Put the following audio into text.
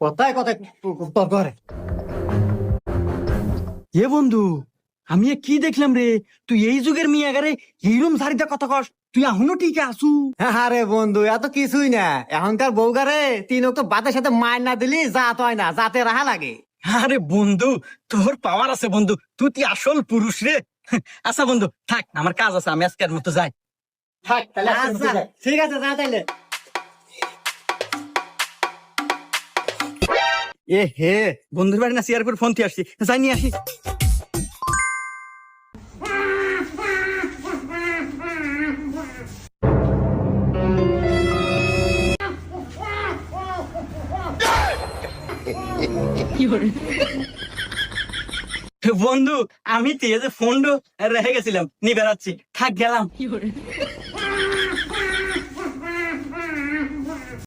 কোথায় কোথায় ঘরে এ বন্ধু আমি কি দেখলাম রে? তুই এই যুগের মিয়া গারে এইরম সারিতে কথা কস তুই এখনও ঠিক আসু আরে বন্ধু এত কিছুই না। এখনকার বউগারে তিন তো বাতের সাথে মার না দিলি জাত হয় না জাতে রাহা লাগে। আরে বন্ধু তোর পাওয়ার আছে বন্ধু তুই তুই আসল পুরুষ রে? আচ্ছা বন্ধু থাক আমার কাজ আছে আমি আজকের মতো যাই। থাক তাহলে আচ্ছা। ঠিক আছে যা তাইলে। এ হে, বন্ধুর বাড়ি না শেয়ার করে ফোন আসছি। যাই নিয়ে আসি। বন্ধু, আমি তো এই যে ফোন রেখে গেছিলাম, নিয়ে বেড়াচ্ছি। থাক, গেলাম।